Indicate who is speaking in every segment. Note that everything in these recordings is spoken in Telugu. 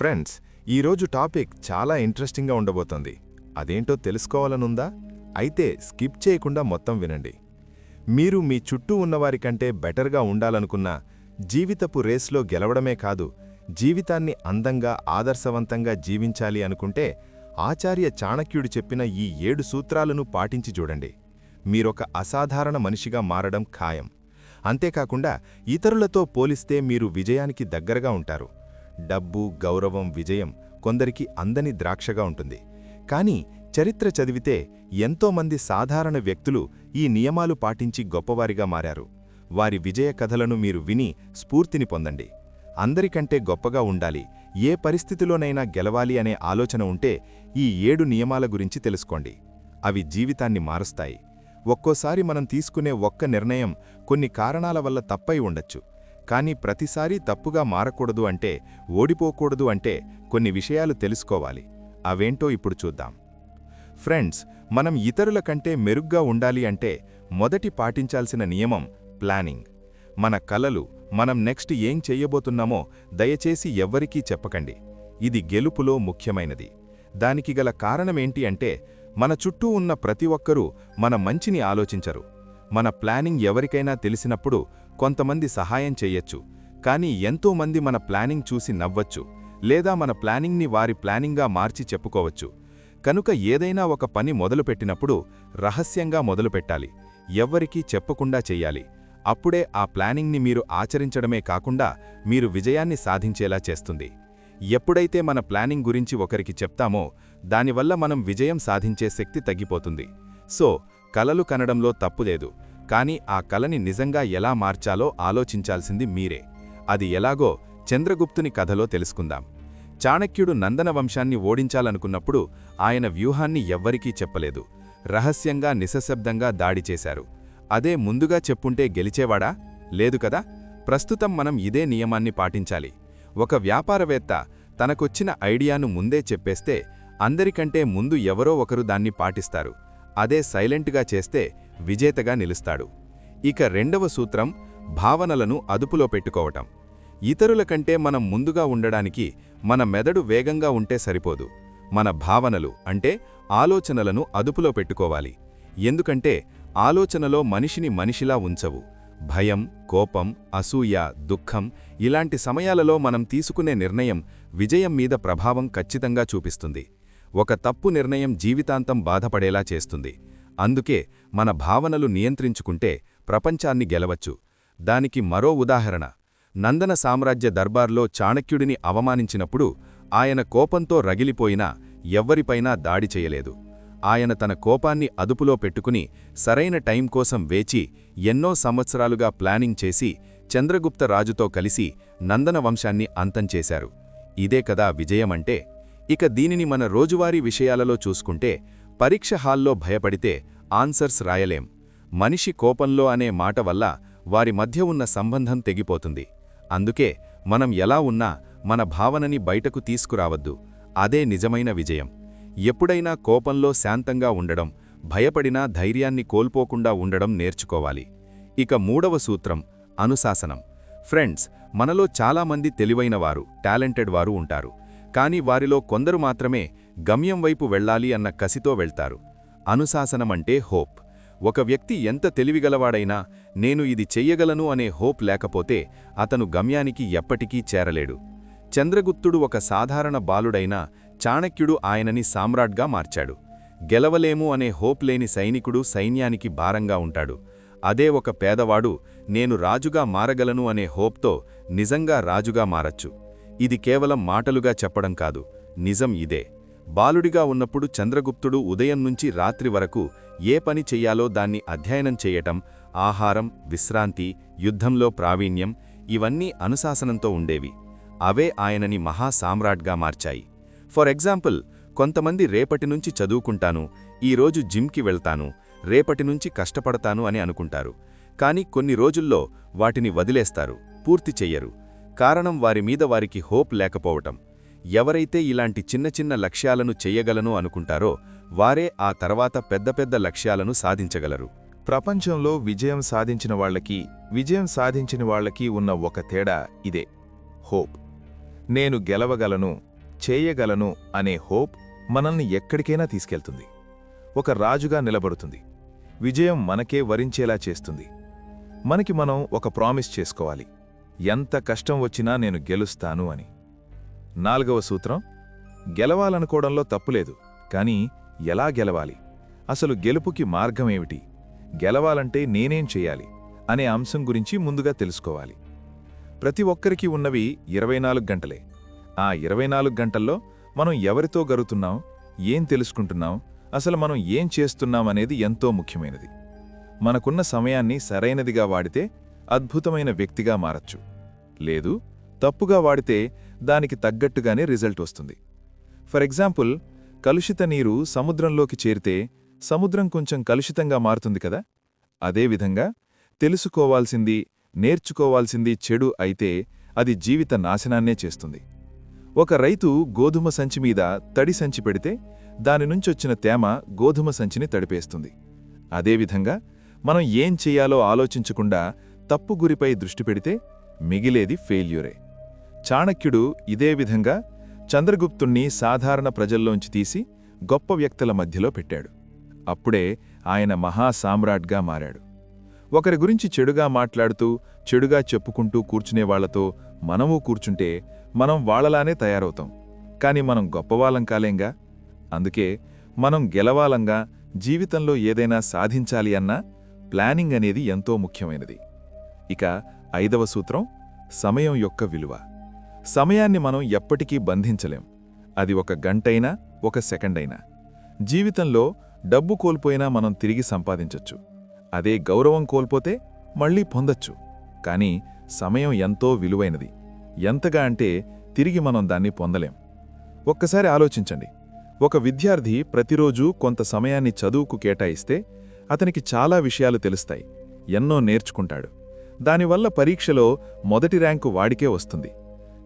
Speaker 1: ఫ్రెండ్స్ ఈరోజు టాపిక్ చాలా ఇంట్రెస్టింగ్గా ఉండబోతోంది. అదేంటో తెలుసుకోవాలనుందా? అయితే స్కిప్ చేయకుండా మొత్తం వినండి. మీరు మీ చుట్టూ ఉన్నవారికంటే బెటర్గా ఉండాలనుకున్నా జీవితపు రేస్లో గెలవడమే కాదు జీవితాన్ని అందంగా ఆదర్శవంతంగా జీవించాలి అనుకుంటే ఆచార్య చాణక్యుడు చెప్పిన ఈ ఏడు సూత్రాలను పాటించి చూడండి. మీరొక అసాధారణ మనిషిగా మారడం ఖాయం. అంతేకాకుండా ఇతరులతో పోలిస్తే మీరు విజయానికి దగ్గరగా ఉంటారు. డబ్బు గౌరవం విజయం కొందరికి అందని ద్రాక్షగా ఉంటుంది. కానీ చరిత్ర చదివితే ఎంతోమంది సాధారణ వ్యక్తులు ఈ నియమాలు పాటించి గొప్పవారిగా మారారు. వారి విజయ కథలను మీరు విని స్ఫూర్తిని పొందండి. అందరికంటే గొప్పగా ఉండాలి ఏ పరిస్థితిలోనైనా గెలవాలి అనే ఆలోచన ఉంటే ఈ ఏడు నియమాల గురించి తెలుసుకోండి. అవి జీవితాన్ని మారుస్తాయి. ఒక్కోసారి మనం తీసుకునే ఒక్క నిర్ణయం కొన్ని కారణాల వల్ల తప్పై ఉండొచ్చు. కానీ ప్రతిసారీ తప్పుగా మారకూడదు అంటే ఓడిపోకూడదు అంటే కొన్ని విషయాలు తెలుసుకోవాలి. అవేంటో ఇప్పుడు చూద్దాం. ఫ్రెండ్స్ మనం ఇతరుల కంటే మెరుగ్గా ఉండాలి అంటే మొదటి పాటించాల్సిన నియమం ప్లానింగ్. మన కలలు మనం నెక్స్ట్ ఏం చెయ్యబోతున్నామో దయచేసి ఎవ్వరికీ చెప్పకండి. ఇది గెలుపులో ముఖ్యమైనది. దానికి గల కారణమేంటి అంటే మన చుట్టూ ఉన్న ప్రతి ఒక్కరూ మన మంచిని ఆలోచించరు. మన ప్లానింగ్ ఎవరికైనా తెలిసినప్పుడు కొంతమంది సహాయం చెయ్యొచ్చు కానీ ఎంతోమంది మన ప్లానింగ్ చూసి నవ్వచ్చు. లేదా మన ప్లానింగ్ని వారి ప్లానింగ్గా మార్చి చెప్పుకోవచ్చు. కనుక ఏదైనా ఒక పని మొదలుపెట్టినప్పుడు రహస్యంగా మొదలుపెట్టాలి. ఎవ్వరికీ చెప్పకుండా చెయ్యాలి అప్పుడే ఆ ప్లానింగ్ని మీరు ఆచరించడమే కాకుండా మీరు విజయాన్ని సాధించేలా చేస్తుంది. ఎప్పుడైతే మన ప్లానింగ్ గురించి ఒకరికి చెప్తామో దానివల్ల మనం విజయం సాధించే శక్తి తగ్గిపోతుంది. సో కలలు కనడంలో తప్పులేదు కానీ ఆ కలని నిజంగా ఎలా మార్చాలో ఆలోచించాల్సింది మీరే. అది ఎలాగో చంద్రగుప్తుని కథలో తెలుసుకుందాం. చాణక్యుడు నందన వంశాన్ని ఓడించాలనుకున్నప్పుడు ఆయన వ్యూహాన్ని ఎవ్వరికీ చెప్పలేదు. రహస్యంగా నిశశబ్దంగా దాడి చేశారు. అదే ముందుగా చెప్పుంటే గెలిచేవాడా? లేదు కదా? ప్రస్తుతం మనం ఇదే నియమాన్ని పాటించాలి. ఒక వ్యాపారవేత్త తనకొచ్చిన ఐడియాను ముందే చెప్పేస్తే అందరికంటే ముందు ఎవరో ఒకరు దాన్ని పాటిస్తారు. అదే సైలెంట్గా చేస్తే విజేతగా నిలుస్తాడు. ఇక రెండవ సూత్రం భావనలను అదుపులో పెట్టుకోవటం. ఇతరుల కంటే మనం ముందుగా ఉండడానికి మన మెదడు వేగంగా ఉంటే సరిపోదు. మన భావనలు అంటే ఆలోచనలను అదుపులో పెట్టుకోవాలి. ఎందుకంటే ఆలోచనలో మనిషిని మనిషిలా ఉంచవు. భయం కోపం అసూయ దుఃఖం ఇలాంటి సమయాలలో మనం తీసుకునే నిర్ణయం విజయం మీద ప్రభావం ఖచ్చితంగా చూపిస్తుంది. ఒక తప్పు నిర్ణయం జీవితాంతం బాధపడేలా చేస్తుంది. అందుకే మన భావనలు నియంత్రించుకుంటే ప్రపంచాన్ని గెలవచ్చు. దానికి మరో ఉదాహరణ. నందన సామ్రాజ్య దర్బార్లో చాణక్యుడిని అవమానించినప్పుడు ఆయన కోపంతో రగిలిపోయినా ఎవ్వరిపైనా దాడి చేయలేదు. ఆయన తన కోపాన్ని అదుపులో పెట్టుకుని సరైన టైం కోసం వేచి ఎన్నో సంవత్సరాలుగా ప్లానింగ్ చేసి చంద్రగుప్త రాజుతో కలిసి నందన వంశాన్ని అంతం చేశారు. ఇదే కదా విజయమంటే ఇక దీనిని మన రోజువారీ విషయాలలో చూసుకుంటే పరీక్ష హాల్లో భయపడితే ఆన్సర్స్ రాయలేం. మనిషి కోపంలో అనే మాట వల్ల వారి మధ్య ఉన్న సంబంధం తెగిపోతుంది. అందుకే మనం ఎలా ఉన్నా మన భావనని బయటకు తీసుకురావద్దు. అదే నిజమైన విజయం. ఎప్పుడైనా కోపంలో శాంతంగా ఉండడం భయపడినా ధైర్యాన్ని కోల్పోకుండా ఉండడం నేర్చుకోవాలి. ఇక మూడవ సూత్రం అనుశాసనం. ఫ్రెండ్స్ మనలో చాలామంది తెలివైనవారు టాలెంటెడ్ వారు ఉంటారు. కాని వారిలో కొందరు మాత్రమే గమ్యం వైపు వెళ్ళాలి అన్న కసితో వెళ్తారు. అనుశాసనమంటే హోప్. ఒక వ్యక్తి ఎంత తెలివిగలవాడైనా నేను ఇది చెయ్యగలను అనే హోప్ లేకపోతే అతను గమ్యానికి ఎప్పటికీ చేరలేడు. చంద్రగుప్తుడు ఒక సాధారణ బాలుడైనా చాణక్యుడు ఆయనని సామ్రాట్గా మార్చాడు. గెలవలేము అనే హోప్ లేని సైనికుడు సైన్యానికి భారంగా ఉంటాడు. అదే ఒక పేదవాడు నేను రాజుగా మారగలను అనే హోప్తో నిజంగా రాజుగా మారచ్చు. ఇది కేవలం మాటలుగా చెప్పడం కాదు నిజం ఇదే. బాలుడిగా ఉన్నప్పుడు చంద్రగుప్తుడు ఉదయం నుంచి రాత్రి వరకు ఏ పని చెయ్యాలో దాన్ని అధ్యయనం చేయటం ఆహారం విశ్రాంతి యుద్ధంలో ప్రావీణ్యం ఇవన్నీ అనుశాసనంతో ఉండేవి. అవే ఆయనని మహాసామ్రాట్గా మార్చాయి. ఫర్ ఎగ్జాంపుల్ కొంతమంది రేపటి నుంచి చదువుకుంటాను ఈరోజు జిమ్కి వెళ్తాను రేపటి నుంచి కష్టపడతాను అని అనుకుంటారు. కాని కొన్ని రోజుల్లో వాటిని వదిలేస్తారు పూర్తి చెయ్యరు. కారణం వారి మీద వారికి హోప్ లేకపోవటం. ఎవరైతే ఇలాంటి చిన్న చిన్న లక్ష్యాలను చెయ్యగలను అనుకుంటారో వారే ఆ తర్వాత పెద్ద పెద్ద లక్ష్యాలను సాధించగలరు.
Speaker 2: ప్రపంచంలో విజయం సాధించిన వాళ్ళకి విజయం సాధించిన వాళ్ళకి ఉన్న ఒక తేడా ఇదే. హోప్. నేను గెలవగలను చేయగలను అనే హోప్ మనల్ని ఎక్కడికైనా తీసుకెళ్తుంది. ఒక రాజుగా నిలబడుతుంది. విజయం మనకే వరించేలా చేస్తుంది. మనకి మనం ఒక ప్రామిస్ చేసుకోవాలి. ఎంత కష్టం వచ్చినా నేను గెలుస్తాను అని. నాలుగవ సూత్రం గెలవాలనుకోవడంలో తప్పులేదు కానీ ఎలా గెలవాలి? అసలు గెలుపుకి మార్గమేమిటి? గెలవాలంటే నేనేం చేయాలి? అనే అంశం గురించి ముందుగా తెలుసుకోవాలి. ప్రతి ఒక్కరికి ఉన్నవి ఇరవై నాలుగు గంటలే. ఆ ఇరవై నాలుగు గంటల్లో మనం ఎవరితో గరుతున్నాం ఏం తెలుసుకుంటున్నాం? అసలు మనం ఏం చేస్తున్నాం అనేది ఎంతో ముఖ్యమైనది. మనకున్న సమయాన్ని సరైనదిగా వాడితే అద్భుతమైన వ్యక్తిగా మారచ్చు. లేదు తప్పుగా వాడితే దానికి తగ్గట్టుగానే రిజల్ట్ వస్తుంది. ఫర్ ఎగ్జాంపుల్ కలుషిత నీరు సముద్రంలోకి చేరితే సముద్రం కొంచెం కలుషితంగా మారుతుంది కదా? అదేవిధంగా తెలుసుకోవాల్సింది నేర్చుకోవాల్సింది చెడు అయితే అది జీవిత నాశనాన్నే చేస్తుంది. ఒక రైతు గోధుమ సంచి మీద తడి సంచి పెడితే దాని నుంచొచ్చిన తేమ గోధుమ సంచిని తడిపేస్తుంది. అదేవిధంగా మనం ఏం చెయ్యాలో ఆలోచించకుండా తప్పు గురిపై దృష్టి పెడితే మిగిలేది ఫెయిల్యూరే. చాణక్యుడు ఇదే విధంగా చంద్రగుప్తుణ్ణి సాధారణ ప్రజల్లోంచి తీసి గొప్ప వ్యక్తుల మధ్యలో పెట్టాడు. అప్పుడే ఆయన మహాసామ్రాట్గా మారాడు. ఒకరి గురించి చెడుగా మాట్లాడుతూ చెడుగా చెప్పుకుంటూ కూర్చునేవాళ్ళతో మనమూ కూర్చుంటే మనం వాళ్ళలానే తయారవుతాం. కాని మనం గొప్పవాళ్ళం కాలేంగా? అందుకే మనం గెలవాలంగా జీవితంలో ఏదైనా సాధించాలి అన్నా ప్లానింగ్ అనేది ఎంతో ముఖ్యమైనది. ఇక ఐదవ సూత్రం సమయం యొక్క విలువ. సమయాన్ని మనం ఎప్పటికీ బంధించలేం. అది ఒక గంటైనా ఒక సెకండైనా. జీవితంలో డబ్బు కోల్పోయినా మనం తిరిగి సంపాదించొచ్చు. అదే గౌరవం కోల్పోతే మళ్ళీ పొందొచ్చు. కానీ సమయం ఎంతో విలువైనది. ఎంతగా అంటే తిరిగి మనం దాన్ని పొందలేం. ఒక్కసారి ఆలోచించండి. ఒక విద్యార్థి ప్రతిరోజూ కొంత సమయాన్ని చదువుకు కేటాయిస్తే అతనికి చాలా విషయాలు తెలుస్తాయి. ఎన్నో నేర్చుకుంటాడు. దానివల్ల పరీక్షలో మొదటి ర్యాంకు వాడికే వస్తుంది.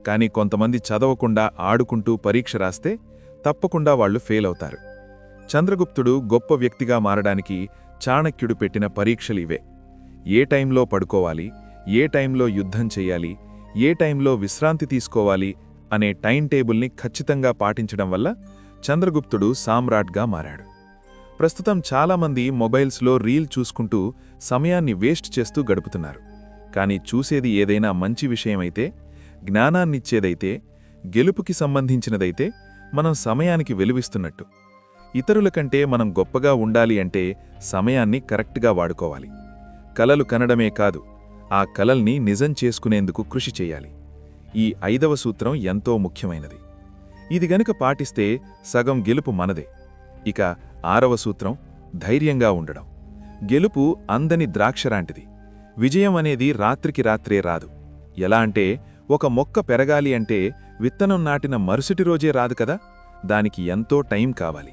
Speaker 2: కానీ కొంతమంది చదవకుండా ఆడుకుంటూ పరీక్ష రాస్తే తప్పకుండా వాళ్ళు ఫెయిల్ అవుతారు. చంద్రగుప్తుడు గొప్ప వ్యక్తిగా మారడానికి చాణక్యుడు పెట్టిన పరీక్షలివే ఏ టైంలో పడుకోవాలి ఏ టైంలో యుద్ధం చెయ్యాలి ఏ టైంలో విశ్రాంతి తీసుకోవాలి అనే టైం టేబుల్ని ఖచ్చితంగా పాటించడం వల్ల చంద్రగుప్తుడు సామ్రాట్గా మారాడు. ప్రస్తుతం చాలామంది మొబైల్స్లో రీల్ చూసుకుంటూ సమయాన్ని వేస్ట్ చేస్తూ గడుపుతున్నారు. కానీ చూసేది ఏదైనా మంచి విషయమైతే జ్ఞానాన్నిచ్చేదైతే గెలుపుకి సంబంధించినదైతే మనం సమయానికి వెలువిస్తున్నట్టు. ఇతరుల కంటే మనం గొప్పగా ఉండాలి అంటే సమయాన్ని కరెక్ట్గా వాడుకోవాలి. కలలు కనడమే కాదు ఆ కలల్ని నిజం చేసుకునేందుకు కృషి చేయాలి. ఈ ఐదవ సూత్రం ఎంతో ముఖ్యమైనది. ఇది గనుక పాటిస్తే సగం గెలుపు మనదే. ఇక ఆరవ సూత్రం ధైర్యంగా ఉండడం. గెలుపు అందని ద్రాక్షరాంటిది విజయం అనేది రాత్రికి రాత్రే రాదు. ఎలా అంటే ఒక మొక్క పెరగాలి అంటే విత్తనం నాటిన మరుసటి రోజే రాదు కదా? దానికి ఎంతో టైం కావాలి.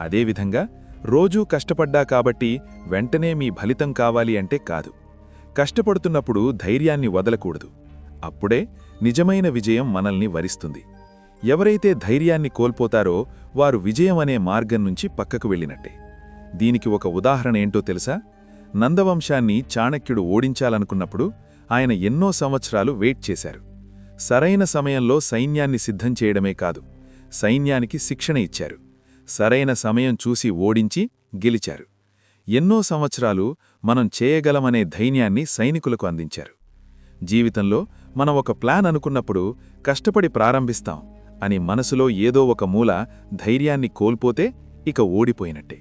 Speaker 2: అదేవిధంగా రోజూ కష్టపడ్డా కాబట్టి వెంటనే మీ ఫలితం కావాలి అంటే కాదు. కష్టపడుతున్నప్పుడు ధైర్యాన్ని వదలకూడదు. అప్పుడే నిజమైన విజయం మనల్ని వరిస్తుంది. ఎవరైతే ధైర్యాన్ని కోల్పోతారో వారు విజయం అనే మార్గం నుంచి పక్కకు వెళ్ళినట్టే. దీనికి ఒక ఉదాహరణ ఏంటో తెలుసా? నందవంశాన్ని చాణక్యుడు ఓడించాలనుకున్నప్పుడు ఆయన ఎన్నో సంవత్సరాలు వెయిట్ చేశారు. సరైన సమయంలో సైన్యాన్ని సిద్ధం చేయడమే కాదు సైన్యానికి శిక్షణ ఇచ్చారు. సరైన సమయం చూసి ఓడించి గెలిచారు. ఎన్నో సంవత్సరాలు మనం చేయగలమనే ధైర్యాన్ని సైనికులకు అందించారు. జీవితంలో మనం ఒక ప్లాన్ అనుకున్నప్పుడు కష్టపడి ప్రారంభిస్తాం అని మనసులో ఏదో ఒక మూల ధైర్యాన్ని కోల్పోతే ఇక ఓడిపోయినట్టే.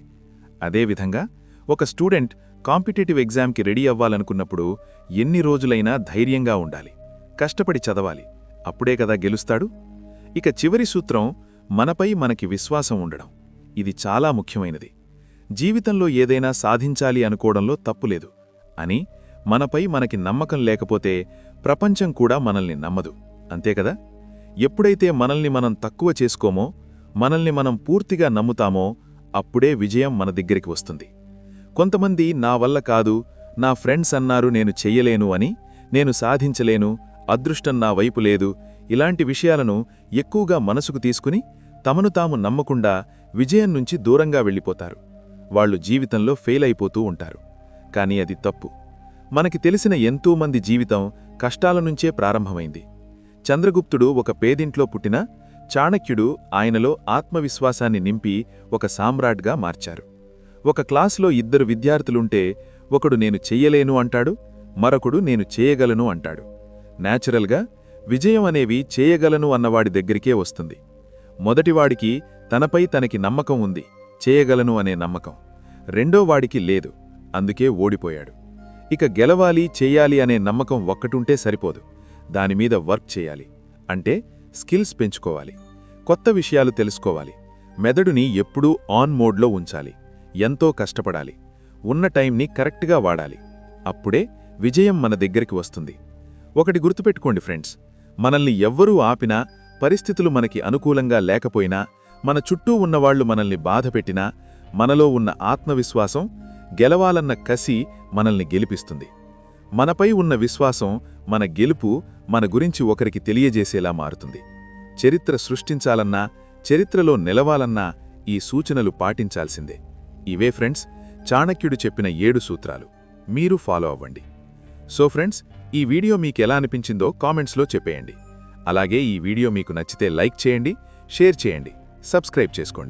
Speaker 2: అదేవిధంగా ఒక స్టూడెంట్ కాంపిటేటివ్ ఎగ్జామ్కి రెడీ అవ్వాలనుకున్నప్పుడు ఎన్ని రోజులైనా ధైర్యంగా ఉండాలి. కష్టపడి చదవాలి. అప్పుడే కదా గెలుస్తాడు. ఇక చివరి సూత్రం మనపై మనకి విశ్వాసం ఉండడం. ఇది చాలా ముఖ్యమైనది. జీవితంలో ఏదైనా సాధించాలి అనుకోవడంలో తప్పులేదు అని మనపై మనకి నమ్మకం లేకపోతే ప్రపంచం కూడా మనల్ని నమ్మదు. అంతేకదా ఎప్పుడైతే మనల్ని మనం తక్కువ చేసుకోమో మనల్ని మనం పూర్తిగా నమ్ముతామో అప్పుడే విజయం మన దగ్గరికి వస్తుంది. కొంతమంది నా వల్ల కాదు నా ఫ్రెండ్స్ అన్నారు నేను చెయ్యలేను అని నేను సాధించలేను అదృష్టం నా వైపు లేదు ఇలాంటి విషయాలను ఎక్కువగా మనసుకు తీసుకుని తమను తాము నమ్మకుండా విజయం నుంచి దూరంగా వెళ్ళిపోతారు. వాళ్ళు జీవితంలో ఫెయిల్ అయిపోతూ ఉంటారు. కానీ అది తప్పు. మనకి తెలిసిన ఎంతోమంది జీవితం కష్టాల నుంచే ప్రారంభమైంది. చంద్రగుప్తుడు ఒక పేదింట్లో పుట్టిన చాణక్యుడు ఆయనలో ఆత్మవిశ్వాసాన్ని నింపి ఒక సామ్రాట్గా మార్చారు. ఒక క్లాసులో ఇద్దరు విద్యార్థులుంటే ఒకడు నేను చెయ్యలేను అంటాడు మరొకడు నేను చేయగలను అంటాడు. నేచురల్గా విజయం అనేవి చేయగలను అన్నవాడి దగ్గరికే వస్తుంది. మొదటివాడికి తనపై తనకి నమ్మకం ఉంది చేయగలను అనే నమ్మకం. రెండోవాడికి లేదు అందుకే ఓడిపోయాడు. ఇక గెలవాలి చేయాలి అనే నమ్మకం ఒక్కటుంటే సరిపోదు దానిమీద వర్క్ చేయాలి. అంటే స్కిల్స్ పెంచుకోవాలి. కొత్త విషయాలు తెలుసుకోవాలి. మెదడుని ఎప్పుడూ ఆన్ మోడ్లో ఉంచాలి. ఎంతో కష్టపడాలి. ఉన్న టైంని కరెక్ట్గా వాడాలి. అప్పుడే విజయం మన దగ్గరికి వస్తుంది. ఒకటి గుర్తుపెట్టుకోండి ఫ్రెండ్స్ మనల్ని ఎవ్వరూ ఆపినా పరిస్థితులు మనకి అనుకూలంగా లేకపోయినా మన చుట్టూ ఉన్నవాళ్ళు మనల్ని బాధపెట్టినా మనలో ఉన్న ఆత్మవిశ్వాసం గెలవాలన్న కసి మనల్ని గెలిపిస్తుంది. మనపై ఉన్న విశ్వాసం మన గెలుపు మన గురించి ఒకరికి తెలియజేసేలా మారుతుంది. చరిత్ర సృష్టించాలన్నా చరిత్రలో నిలవాలన్నా ఈ సూచనలు పాటించాల్సిందే. ఇవే ఫ్రెండ్స్ చాణక్యుడు చెప్పిన ఏడు సూత్రాలు. మీరు ఫాలో అవ్వండి. సో ఫ్రెండ్స్ ఈ వీడియో మీకెలా అనిపించిందో కామెంట్స్లో చెప్పేయండి. అలాగే ఈ వీడియో మీకు నచ్చితే లైక్ చేయండి షేర్ చేయండి సబ్స్క్రైబ్ చేసుకోండి.